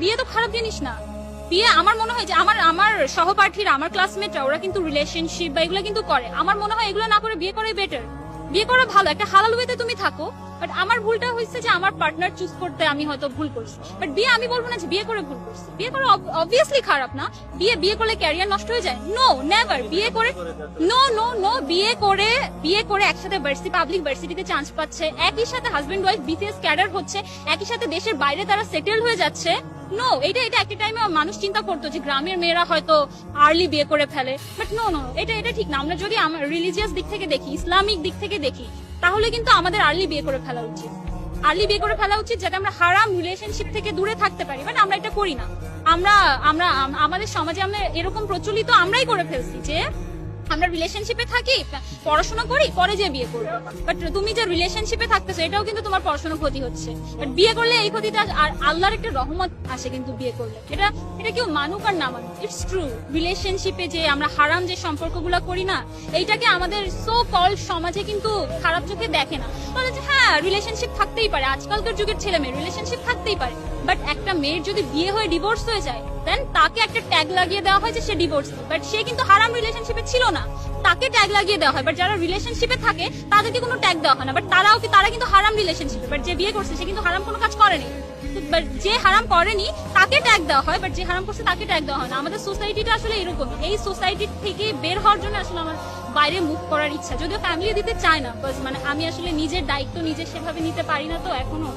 বিয়ে তো খারাপ জিনিস না। বিয়ে আমার মনে হয় যে আমার আমার সহপাঠীরা, আমার ক্লাসমেটরা ওরা কিন্তু রিলেশনশিপ বা এগুলো কিন্তু করে। আমার মনে হয় এগুলো না করে বিয়ে করাই বেটার বিয়ে করা ভালো, একটা হালাল ওয়েতে তুমি থাকো বাট আমার ভুলটা হয়েছে যে আমার পার্টনার চুজ করতে আমি হয়তো ভুল করছি। বাট বিয়ে আমি বলব না যে বিয়ে করে ভুল করছি। বিয়ে করা অবভিয়াসলি খারাপ না। বিয়ে বিয়ে করলে ক্যারিয়ার নষ্ট হয়ে যায়? নো নেভার বিয়ে করে নো নো নো বিয়ে করে বিয়ে করে একসাথে ভার্সিটি পাবলিক ভার্সিটিতে চান্স পাচ্ছে। একই সাথে হাজবেন্ড ওয়াইফ বিসিএস ক্যাডার হচ্ছে। একই সাথে দেশের বাইরে তারা সেটেল হয়ে যাচ্ছে। নো এটা এটা একটা টাইমে মানুষ চিন্তা করতো যে গ্রামের মেয়েরা হয়তো আর্লি বিয়ে করে ফেলে। বাট নো নো এটা এটা ঠিক না। আমরা যদি আমার রিলিজিয়াস দিক থেকে দেখি ইসলামিক দিক থেকে দেখি, তাহলে কিন্তু আমাদের আর্লি বিয়ে করে ফেলা উচিত। আর্লি বিয়ে করে ফেলা উচিত যাতে আমরা হারাম রিলেশনশিপ থেকে দূরে থাকতে পারি। বাট আমরা এটা করি না। আমরা আমরা আমাদের সমাজে আমরা এরকম প্রচলিত আমরাই করে ফেলছি যে আমরা রিলেশনশিপে থাকি, পড়াশোনা করি, পরে যে বিয়ে করব। বাট তুমি যে রিলেশনশিপে থাকতেছো, এটাও কিন্তু তোমার পড়াশোনা ক্ষতি হচ্ছে। বাট বিয়ে করলে এই ক্ষতিটা আর আল্লাহর একটা রহমত আসে কিন্তু বিয়ে করলে। এটা এটা কেউ মানুক আর না মানুক ইটস ট্রু রিলেশনশিপে যে আমরা হারাম যে সম্পর্কগুলো করি না, এইটাকে আমাদের সো কল সমাজে কিন্তু খারাপ চোখে দেখে না। বলে যে হ্যাঁ রিলেশনশিপ থাকতেই পারে। আজকালকার যুগের ছেলে মেয়ে রিলেশনশিপ থাকতেই পারে। বাট একটা মেয়ের যদি বিয়ে হয়ে ডিভোর্স হয়ে যায় দেন তাকে একটা ট্যাগ লাগিয়ে দেওয়া হয় যে সে ডিভোর্স বাট সে কিন্তু হারাম রিলেশনশিপে ছিল না। তাকে ট্যাগ লাগিয়ে দেওয়া হয়। বাট যারা রিলেশনশিপে থাকে, তাদেরকে কোনো ট্যাগ দেওয়া হয় না। বাট তারাও কি তারা কিন্তু হারাম রিলেশনশিপে বাট যে বিয়ে করছে, সে কিন্তু হারাম কোনো কাজ করেনি। বাট যে হারাম করেনি, তাকে ট্যাগ দেওয়া হয়। বাট যে হারাম করছে, তাকে ট্যাগ দেওয়া হয় না। আমাদের সোসাইটিটা আসলে এরকম এই সোসাইটি থেকে বের হওয়ার জন্য আসলে আমার বাইরে মুভ করার ইচ্ছা। যদিও ফ্যামিলি দিতে চায় না মানে আমি আসলে নিজের দায়িত্ব নিজে সেভাবে নিতে পারি না তো এখনও।